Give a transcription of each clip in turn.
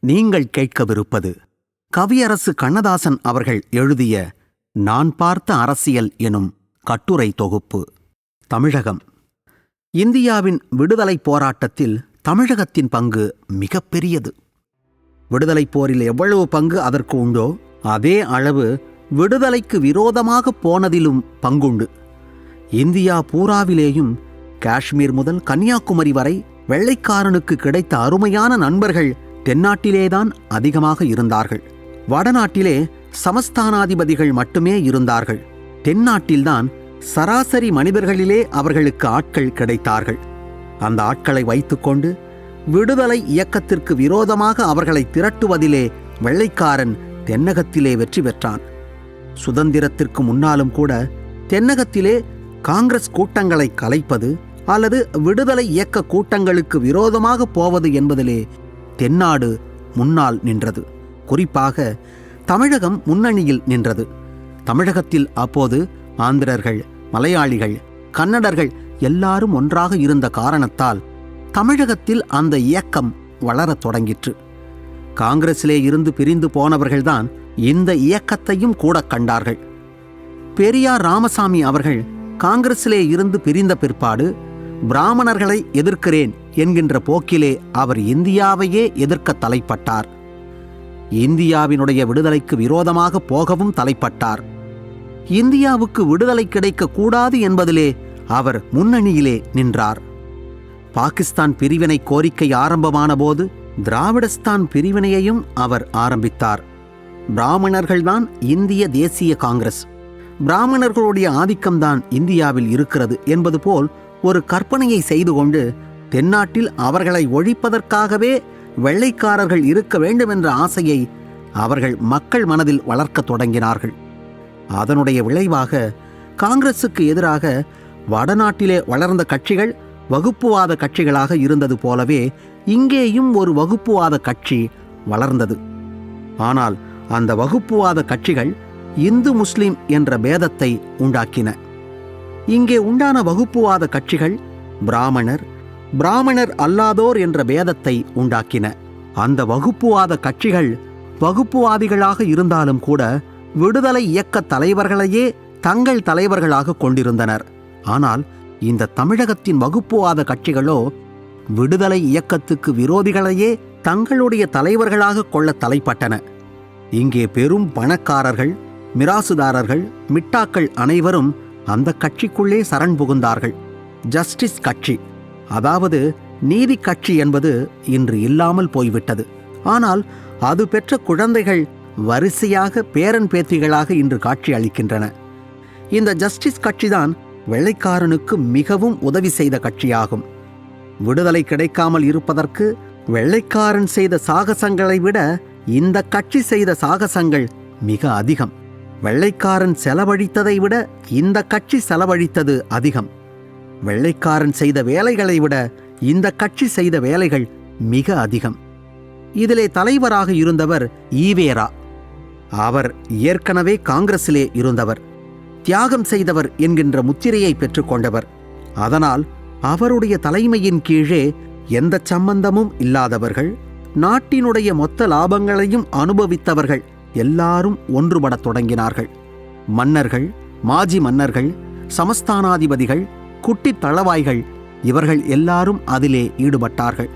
நீங்கள் கேட்கவிருப்பது. கவியரசு கண்ணதாசன் அவர்கள் எழுதிய நான் பார்த்த அரசியல் எனும் கட்டுரை தொகுப்பு. தமிழகம். இந்தியாவின் விடுதலைப் போராட்டத்தில் தமிழகத்தின் பங்கு மிகப்பெரியது விடுதலைப் போரில் எவ்வளவு பங்கு அதற்கு உண்டோ அதே அளவு விடுதலைக்கு விரோதமாக போனதிலும் பங்குண்டு. இந்தியா பூராவிலேயும் காஷ்மீர் முதல் கன்னியாகுமரி வரை வெள்ளைக்காரனுக்கு கிடைத்த அருமையான நண்பர்கள் தென்னாட்டிலேதான் அதிகமாக இருந்தார்கள். வடநாட்டிலே சமஸ்தானாதிபதிகள் மட்டுமே இருந்தார்கள். தென்னாட்டில்தான் சராசரி மனிதர்களிலே அவர்களுக்கு ஆட்கள் கிடைத்தார்கள். அந்த ஆட்களை வைத்துக்கொண்டு விடுதலை இயக்கத்திற்கு விரோதமாக அவர்களை திரட்டுவதிலே வெள்ளைக்காரன் தென்னகத்திலே வெற்றி பெற்றான். சுதந்திரத்திற்கு முன்னாலும் கூட தென்னகத்திலே காங்கிரஸ் கூட்டங்களை கலைப்பது அல்லது விடுதலை இயக்க கூட்டங்களுக்கு விரோதமாக போவது என்பதிலே தென்னாடு முன்னால் நின்றது. குறிப்பாக தமிழகம் முன்னணியில் நின்றது. தமிழகத்தில் அப்போது ஆந்திரர்கள் மலையாளிகள் கன்னடர்கள் எல்லாரும் ஒன்றாக இருந்த காரணத்தால் தமிழகத்தில் அந்த இயக்கம் வளரத் தொடங்கிற்று. காங்கிரசிலே இருந்து பிரிந்து போனவர்கள்தான் இந்த இயக்கத்தையும் கூட கண்டார்கள். பெரியார் ராமசாமி அவர்கள் காங்கிரசிலே இருந்து பிரிந்த பிற்பாடு பிராமணர்களை எதிர்க்கிறேன் என்கின்ற போக்கிலே அவர் இந்தியாவையே எதிர்க்க தலைப்பட்டார். இந்தியாவினுடைய விடுதலைக்கு விரோதமாக போகவும் தலைப்பட்டார். இந்தியாவுக்கு விடுதலை கிடைக்க கூடாது என்பதிலே அவர் முன்னணியிலே நின்றார். பாகிஸ்தான் பிரிவினை கோரிக்கை ஆரம்பமான போது திராவிடஸ்தான் பிரிவினையையும் அவர் ஆரம்பித்தார். பிராமணர்கள்தான் இந்திய தேசிய காங்கிரஸ். பிராமணர்களுடைய ஆதிக்கம்தான் இந்தியாவில் இருக்கிறது என்பது போல் ஒரு கற்பனையை செய்து கொண்டு தென்னாட்டில் அவர்களை ஒழிப்பதற்காகவே வெள்ளைக்காரர்கள் இருக்க வேண்டும் என்ற ஆசையை அவர்கள் மக்கள் மனதில் வளர்க்கத் தொடங்கினார்கள். அதனுடைய விளைவாக காங்கிரசுக்கு எதிராக வடநாட்டிலே வளர்ந்த கட்சிகள் வகுப்புவாத கட்சிகளாக இருந்தது போலவே இங்கேயும் ஒரு வகுப்புவாத கட்சி வளர்ந்தது. ஆனால் அந்த வகுப்புவாத கட்சிகள் இந்து முஸ்லிம் என்ற பேதத்தை உண்டாக்கின. இங்கே உண்டான வகுப்புவாத கட்சிகள் பிராமணர் பிராமணர் அல்லாதோர் என்ற பேதத்தை உண்டாக்கின. அந்த வகுப்புவாத கட்சிகள் வகுப்புவாதிகளாக இருந்தாலும் கூட விடுதலை இயக்க தலைவர்களையே தங்கள் தலைவர்களாக கொண்டிருந்தனர். ஆனால் இந்த தமிழகத்தின் வகுப்புவாத கட்சிகளோ விடுதலை இயக்கத்துக்கு விரோதிகளையே தங்களுடைய தலைவர்களாக கொள்ள தலைப்பட்டன. இங்கே பெரும் பணக்காரர்கள் மிராசுதாரர்கள் மிட்டாக்கள் அனைவரும் அந்த கட்சிக்குள்ளே சரண் புகுந்தார்கள். ஜஸ்டிஸ் கட்சி. அதாவது நீதி கட்சி என்பது இன்று இல்லாமல் போய்விட்டது. ஆனால் அது பெற்ற குழந்தைகள் வரிசையாக பேரன் பேத்திகளாக இன்று காட்சி அளிக்கின்றன. இந்த ஜஸ்டிஸ் கட்சிதான் வெள்ளைக்காரனுக்கு மிகவும் உதவி செய்த கட்சியாகும். விடுதலை கிடைக்காமல் இருப்பதற்கு வெள்ளைக்காரன் செய்த சாகசங்களை விட இந்த கட்சி செய்த சாகசங்கள் மிக அதிகம். வெள்ளைக்காரன் செலவழித்ததை விட இந்த கட்சி செலவழித்தது அதிகம். வெள்ளைக்காரன் செய்த வேலைகளை விட இந்த கட்சி செய்த வேலைகள் மிக அதிகம். இதிலே தலைவராக இருந்தவர் ஈவேரா. அவர் ஏற்கனவே காங்கிரஸிலே இருந்தவர். தியாகம் செய்தவர் என்கின்ற முத்திரையை பெற்றுக்கொண்டவர். அதனால் அவருடைய தலைமையின் கீழே எந்த சம்பந்தமும் இல்லாதவர்கள் நாட்டினுடைய மொத்த லாபங்களையும் அனுபவித்தவர்கள் எல்லாரும் ஒன்றுபடத் தொடங்கினார்கள். மன்னர்கள் மாஜி மன்னர்கள் சமஸ்தானாதிபதிகள் குட்டித் தளவாய்கள் இவர்கள் எல்லாரும் அதிலே ஈடுபட்டார்கள்.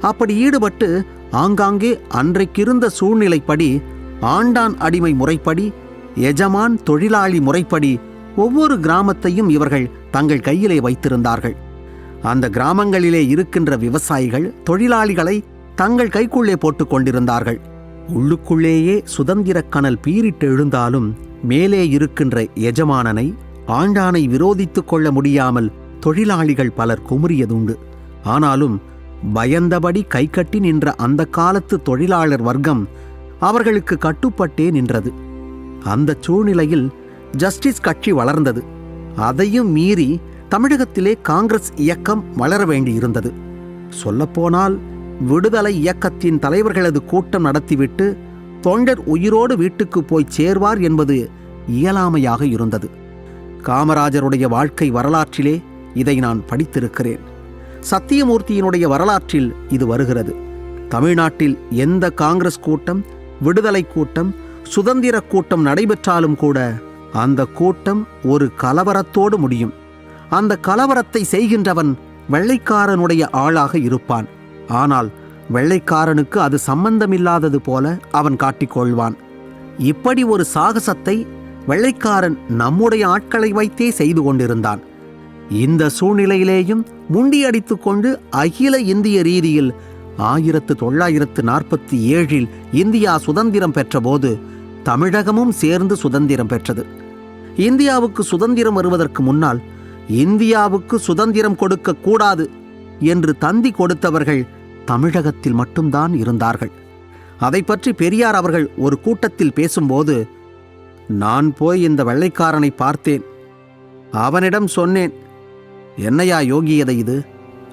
அப்படி ஈடுபட்டு ஆங்காங்கே அன்றைக்கிருந்த சூழ்நிலைப்படி ஆண்டான் அடிமை முறைப்படி எஜமான் தொழிலாளி முறைப்படி ஒவ்வொரு கிராமத்தையும் இவர்கள் தங்கள் கையிலே வைத்திருந்தார்கள். அந்த கிராமங்களிலே இருக்கின்ற விவசாயிகள் தொழிலாளிகளை தங்கள் கைக்குள்ளே போட்டுக் கொண்டிருந்தார்கள். உள்ளுக்குள்ளேயே சுதந்திரக் கனல் பீரிட்டு எழுந்தாலும் மேலே இருக்கின்ற எஜமானனை ஆண்டானை விரோதித்துக் கொள்ள முடியாமல் தொழிலாளிகள் பலர் குமுறியதுண்டு. ஆனாலும் பயந்தபடி கைகட்டி நின்ற அந்த காலத்து தொழிலாளர் வர்க்கம் அவர்களுக்கு கட்டுப்பட்டே நின்றது. அந்த சூழ்நிலையில் ஜஸ்டிஸ் கட்சி வளர்ந்தது. அதையும் மீறி தமிழகத்திலே காங்கிரஸ் இயக்கம் வளர வேண்டியிருந்தது. சொல்லப்போனால் விடுதலை இயக்கத்தின் தலைவர்களது கூட்டம் நடத்திவிட்டு தொண்டர் உயிரோடு வீட்டுக்கு போய் சேர்வார் என்பது இயலாமையாக இருந்தது. காமராஜருடைய வாழ்க்கை வரலாற்றிலே இதை நான் படித்திருக்கிறேன். சத்தியமூர்த்தியினுடைய வரலாற்றில் இது வருகிறது. தமிழ்நாட்டில் எந்த காங்கிரஸ் கூட்டம் விடுதலை கூட்டம் சுதந்திர கூட்டம் நடைபெற்றாலும் கூட அந்த கூட்டம் ஒரு கலவரத்தோடு முடியும். அந்த கலவரத்தை செய்கின்றவன் வெள்ளைக்காரனுடைய ஆளாக இருப்பான். ஆனால் வெள்ளைக்காரனுக்கு அது சம்பந்தமில்லாதது போல அவன் காட்டிக்கொள்வான் இப்படி ஒரு சாகசத்தை வெள்ளைக்காரன் நம்முடைய ஆட்களை வைத்தே செய்து கொண்டிருந்தான். இந்த சூழ்நிலையிலேயும் முண்டியடித்து கொண்டு அகில இந்திய ரீதியில் ஆயிரத்து தொள்ளாயிரத்து நாற்பத்தி ஏழில் இந்தியா சுதந்திரம் பெற்றபோது தமிழகமும் சேர்ந்து சுதந்திரம் பெற்றது. இந்தியாவுக்கு சுதந்திரம் வருவதற்கு முன்னால் இந்தியாவுக்கு சுதந்திரம் கொடுக்க கூடாது என்று தந்தி கொடுத்தவர்கள் தமிழகத்தில் மட்டும்தான் இருந்தார்கள். அதை பற்றி பெரியார் அவர்கள் ஒரு கூட்டத்தில் பேசும்போது நான் போய் இந்த வெள்ளைக்காரனை பார்த்தேன். அவனிடம் சொன்னேன் என்னையா யோகியதை இது?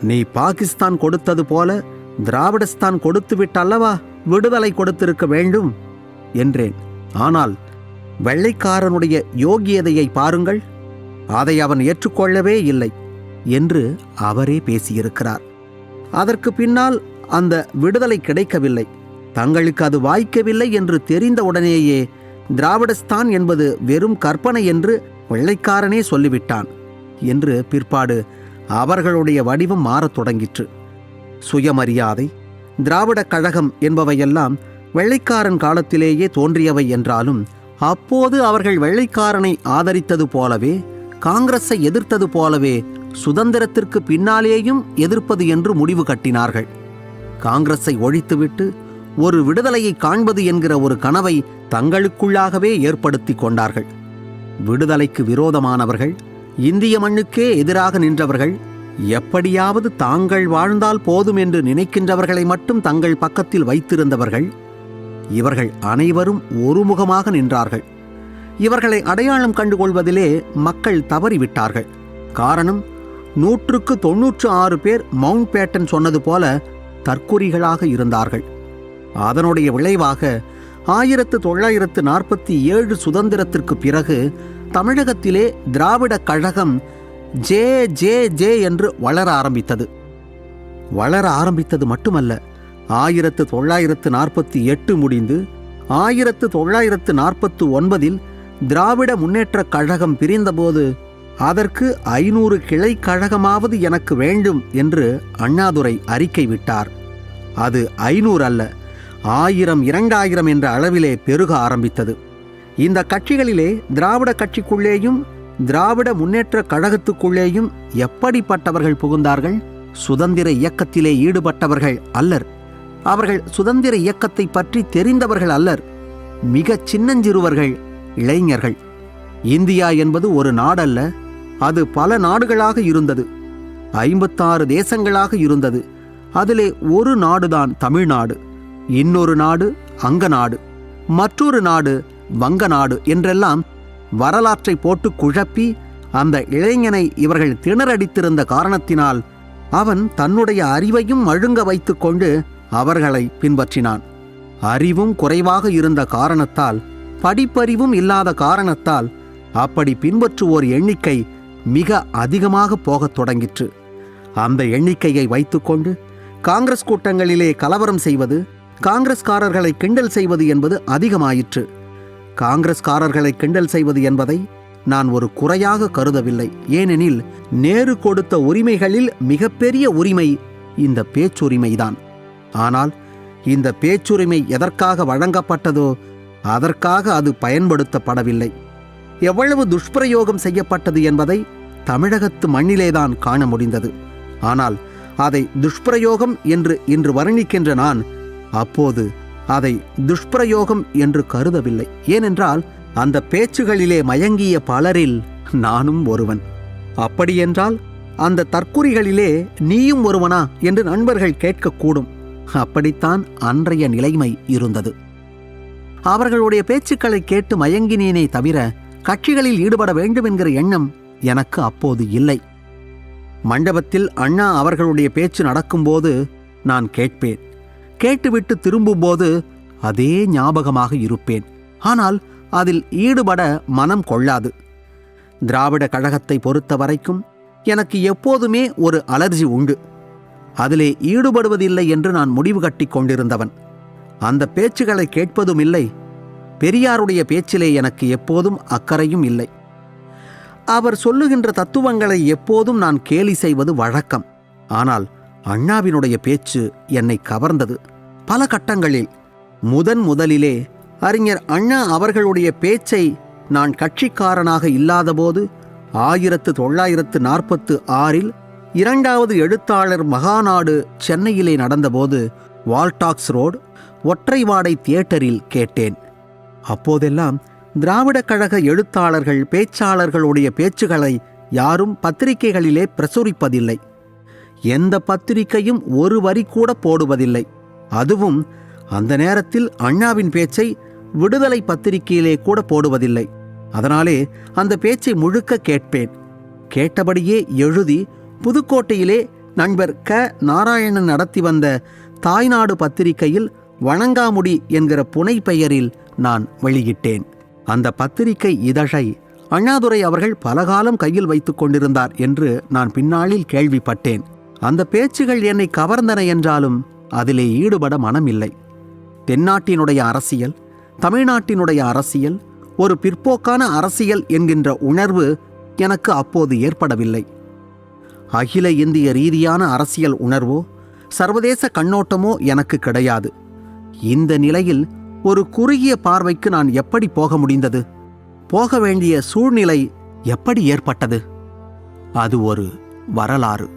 நீ பாகிஸ்தான் கொடுத்தது போல திராவிடஸ்தான் கொடுத்து விட்டல்லவா? விடுதலை கொடுத்திருக்க வேண்டும் என்றேன். ஆனால் வெள்ளைக்காரனுடைய யோகியதையை பாருங்கள் அதை அவன் ஏற்றுக்கொள்ளவே இல்லை என்று அவரே பேசியிருக்கிறார். அதற்கு பின்னால் அந்த விடுதலை கிடைக்கவில்லை. தங்களுக்கு அது வாய்க்கவில்லை என்று தெரிந்த உடனேயே திராவிடஸ்தான் என்பது வெறும் கற்பனை என்று வெள்ளைக்காரனே சொல்லிவிட்டான் என்று பிற்பாடு அவர்களுடைய வடிவம் மாறத் தொடங்கிற்று. சுயமரியாதை திராவிடக் கழகம் என்பவையெல்லாம் வெள்ளைக்காரன் காலத்திலேயே தோன்றியவை என்றாலும் அப்போது அவர்கள் வெள்ளைக்காரனை ஆதரித்தது போலவே காங்கிரஸை எதிர்த்தது போலவே சுதந்திரத்திற்கு பின்னாலேயும் எதிர்ப்பது என்று முடிவு கட்டினார்கள். காங்கிரஸை ஒழித்துவிட்டு ஒரு விடுதலையை காண்பது என்கிற ஒரு கனவை தங்களுக்குள்ளாகவே ஏற்படுத்தி கொண்டார்கள். விடுதலைக்கு விரோதமானவர்கள் இந்திய மண்ணுக்கே எதிராக நின்றவர்கள் எப்படியாவது தாங்கள் வாழ்ந்தால் போதும் என்று நினைக்கின்றவர்களை மட்டும் தங்கள் பக்கத்தில் வைத்திருந்தவர்கள் இவர்கள் அனைவரும் ஒருமுகமாக நின்றார்கள். இவர்களை அடையாளம் கண்டுகொள்வதிலே மக்கள் தவறிவிட்டார்கள். காரணம் நூற்றுக்கு தொன்னூற்று ஆறு பேர் மவுண்ட் பேட்டன் சொன்னது போல தற்குறிகளாக இருந்தார்கள். அதனுடைய விளைவாக ஆயிரத்து தொள்ளாயிரத்து நாற்பத்தி ஏழு சுதந்திரத்திற்கு பிறகு தமிழகத்திலே திராவிட கழகம் ஜே ஜே ஜே என்று வளர ஆரம்பித்தது. வளர ஆரம்பித்தது மட்டுமல்ல ஆயிரத்து தொள்ளாயிரத்து நாற்பத்தி எட்டு முடிந்து ஆயிரத்து தொள்ளாயிரத்து நாற்பத்து ஒன்பதில் திராவிட முன்னேற்றக் கழகம் பிரிந்தபோது அதற்கு ஐநூறு கிளை கழகமாவது எனக்கு வேண்டும் என்று அண்ணாதுரை அறிக்கை விட்டார். அது ஐநூறு அல்ல ஆயிரம் இரண்டாயிரம் என்ற அளவிலே பெருக ஆரம்பித்தது. இந்த கட்சிகளிலே திராவிட கட்சிக்குள்ளேயும் திராவிட முன்னேற்ற கழகத்துக்குள்ளேயும் எப்படிப்பட்டவர்கள் புகுந்தார்கள்? சுதந்திர இயக்கத்திலே ஈடுபட்டவர்கள் அல்லர். அவர்கள் சுதந்திர இயக்கத்தை பற்றி தெரிந்தவர்கள் அல்லர். மிக சின்னஞ்சிறுவர்கள் இளைஞர்கள். இந்தியா என்பது ஒரு நாடல்ல அது பல நாடுகளாக இருந்தது. ஐம்பத்தாறு தேசங்களாக இருந்தது. அதிலே ஒரு நாடுதான் தமிழ்நாடு. இன்னொரு நாடு அங்க நாடு மற்றொரு நாடு வங்க நாடு என்றெல்லாம் வரலாற்றை போட்டு குழப்பி அந்த இளைஞனை இவர்கள் திணறடித்திருந்த காரணத்தினால் அவன் தன்னுடைய அறிவையும் மழுங்க வைத்துக்கொண்டு அவர்களை பின்பற்றினான். அறிவும் குறைவாக இருந்த காரணத்தால் படிப்பறிவும் இல்லாத காரணத்தால் அப்படி பின்பற்றுவோர் எண்ணிக்கை மிக அதிகமாக போகத் தொடங்கிற்று. அந்த எண்ணிக்கையை வைத்துக்கொண்டு காங்கிரஸ் கூட்டங்களிலே கலவரம் செய்வது காங்கிரஸ்காரர்களை கிண்டல் செய்வது என்பது அதிகமாயிற்று. காங்கிரஸ்காரர்களை கிண்டல் செய்வது என்பதை நான் ஒரு குறையாக கருதவில்லை. ஏனெனில் நேரு கொடுத்த உரிமைகளில் மிகப்பெரிய உரிமை இந்த பேச்சுரிமைதான். ஆனால் இந்த பேச்சுரிமை எதற்காக வழங்கப்பட்டதோ அதற்காக அது பயன்படுத்தப்படவில்லை. எவ்வளவு துஷ்பிரயோகம் செய்யப்பட்டது என்பதை தமிழகத்து மண்ணிலேதான் காண முடிந்தது. ஆனால் அதை துஷ்பிரயோகம் என்று இன்று வர்ணிக்கின்ற நான் அப்போது அதை துஷ்பிரயோகம் என்று கருதவில்லை. ஏனென்றால் அந்த பேச்சுகளிலே மயங்கிய பலரில் நானும் ஒருவன். அப்படியென்றால் அந்த தற்குறிகளிலே நீயும் ஒருவனா என்று நண்பர்கள் கேட்கக்கூடும். அப்படித்தான் அன்றைய நிலைமை இருந்தது. அவர்களுடைய பேச்சுக்களை கேட்டு மயங்கினேனே தவிர கட்சிகளில் ஈடுபட வேண்டும் என்கிற எண்ணம் எனக்கு அப்போது இல்லை. மண்டபத்தில் அண்ணா அவர்களுடைய பேச்சு நடக்கும்போது நான் கேட்பேன். கேட்டுவிட்டு திரும்பும்போது அதே ஞாபகமாக இருப்பேன். ஆனால் அதில் ஈடுபட மனம் கொள்ளாது. திராவிட கழகத்தை பொறுத்த வரைக்கும் எனக்கு எப்போதுமே ஒரு அலர்ஜி உண்டு. அதிலே ஈடுபடுவதில்லை என்று நான் முடிவு கட்டி கொண்டிருந்தவன். அந்த பேச்சுகளை கேட்பதும் இல்லை. பெரியாருடைய பேச்சிலே எனக்கு எப்போதும் அக்கறையும் இல்லை. அவர் சொல்லுகின்ற தத்துவங்களை எப்போதும் நான் கேலி செய்வது வழக்கம். ஆனால் அண்ணாவினுடைய பேச்சு என்னை கவர்ந்தது. பல கட்டங்களில் முதன் முதலிலே அறிஞர் அண்ணா அவர்களுடைய பேச்சை நான் கட்சிக்காரனாக இல்லாதபோது ஆயிரத்து தொள்ளாயிரத்து நாற்பத்து ஆறில் இரண்டாவது எழுத்தாளர் மகாநாடு சென்னையிலே நடந்தபோது வால்டாக்ஸ் ரோடு ஒற்றைவாடை தியேட்டரில் கேட்டேன். அப்போதெல்லாம் திராவிடக் கழக எழுத்தாளர்கள் பேச்சாளர்களுடைய பேச்சுகளை யாரும் பத்திரிகைகளிலே பிரசுரிப்பதில்லை. எந்த பத்திரிகையும் ஒரு வரி கூட போடுவதில்லை. அதுவும் அந்த நேரத்தில் அண்ணாவின் பேச்சை விடுதலை பத்திரிகையிலே கூட போடுவதில்லை. அதனாலே அந்த பேச்சை முழுக்க கேட்பேன். கேட்டபடியே எழுதி புதுக்கோட்டையிலே நண்பர் க. நாராயணன் நடத்தி வந்த தாய்நாடு பத்திரிகையில் வணங்காமுடி என்கிற புனை பெயரில் நான் வெளியிட்டேன். அந்த பத்திரிகை இதழை அண்ணாதுரை அவர்கள் பலகாலம் கையில் வைத்துக் கொண்டிருந்தார் என்று நான் பின்னாளில் கேள்விப்பட்டேன். அந்த பேச்சுகள் என்னை கவர்ந்தன என்றாலும் அதிலே ஈடுபட மனமில்லை. தென்னாட்டினுடைய அரசியல் தமிழ்நாட்டினுடைய அரசியல் ஒரு பிற்போக்கான அரசியல் என்கின்ற உணர்வு எனக்கு அப்போது ஏற்படவில்லை. அகில இந்திய ரீதியான அரசியல் உணர்வோ சர்வதேச கண்ணோட்டமோ எனக்கு கிடையாது. இந்த நிலையில் ஒரு குறுகிய பார்வைக்கு நான் எப்படி போக முடிந்தது? போக வேண்டிய சூழ்நிலை எப்படி ஏற்பட்டது? அது ஒரு வரலாறு.